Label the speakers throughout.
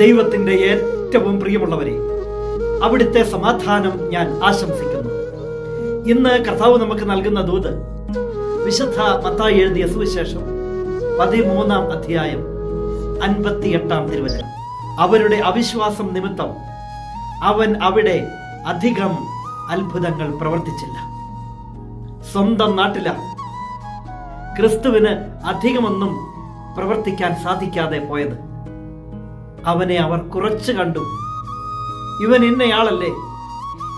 Speaker 1: ദൈവത്തിന്റെ ഏറ്റവും പ്രിയമുള്ളവരെ അവിടുത്തെ സമാധാനം ഞാൻ ആശംസിക്കുന്നു. ഇന്ന് കർത്താവ് നമുക്ക് നൽകുന്ന ദൂത് വിശുദ്ധ മത്തായി എഴുതിയ സുവിശേഷം പതിമൂന്നാം അധ്യായം അൻപത്തിയെട്ടാം തിരുവചനം. അവരുടെ അവിശ്വാസം നിമിത്തം അവൻ അവിടെ അധികം അത്ഭുതങ്ങൾ പ്രവർത്തിച്ചില്ല. സ്വന്തം നാട്ടില ക്രിസ്തുവിന് അധികമൊന്നും പ്രവർത്തിക്കാൻ സാധിക്കാതെ പോയത്. അവനെ അവർ കുറച്ച് കണ്ടു. ഇവൻ ഇന്നയാളല്ലേ?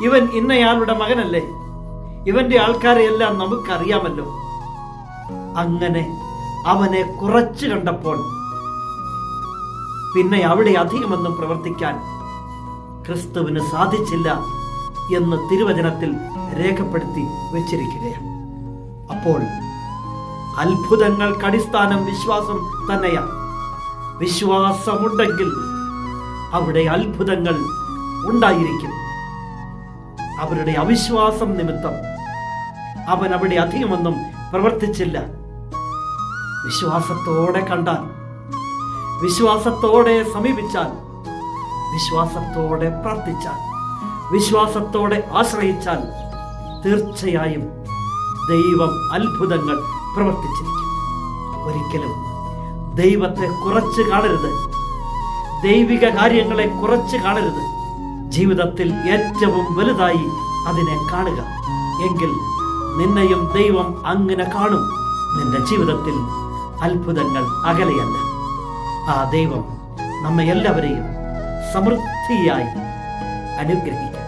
Speaker 1: ഇവൻ ഇന്നയാളുടെ മകനല്ലേ? ഇവന്റെ ആൾക്കാരെ എല്ലാം നമുക്കറിയാമല്ലോ. അങ്ങനെ അവനെ കുറച്ച് കണ്ടപ്പോൾ പിന്നെ അവിടെ അധികമൊന്നും പ്രവർത്തിക്കാൻ ക്രിസ്തുവിന് സാധിച്ചില്ല എന്ന് തിരുവചനത്തിൽ രേഖപ്പെടുത്തി വെച്ചിരിക്കുകയാണ്. അപ്പോൾ അത്ഭുതങ്ങൾക്കടിസ്ഥാനം വിശ്വാസം തന്നെയാണ്. വിശ്വാസമുണ്ടെങ്കിൽ അവിടെ അത്ഭുതങ്ങൾ ഉണ്ടായിരിക്കും. അവരുടെ അവിശ്വാസം നിമിത്തം അവൻ അവിടെ അധികമൊന്നും പ്രവർത്തിച്ചില്ല. വിശ്വാസത്തോടെ കണ്ടാൽ വിശ്വാസത്തോടെ സമീപിച്ചാൽ വിശ്വാസത്തോടെ പ്രാർത്ഥിച്ചാൽ വിശ്വാസത്തോടെ ആശ്രയിച്ചാൽ തീർച്ചയായും ദൈവം അത്ഭുതങ്ങൾ പ്രവർത്തിച്ചിരിക്കും. ഒരിക്കലും ദൈവത്തെ കുറച്ച് കാണരുത്. ദൈവിക കാര്യങ്ങളെ കുറച്ച് കാണരുത്. ജീവിതത്തിൽ ഏറ്റവും വലുതായി അതിനെ കാണുക. എങ്കിൽ നിന്നെയും ദൈവം അങ്ങനെ കാണും. നിന്റെ ജീവിതത്തിൽ അത്ഭുതങ്ങൾ അകലെയല്ല. ആ ദൈവം നമ്മെ എല്ലാവരെയും സമൃദ്ധിയായി അനുഗ്രഹിക്കും.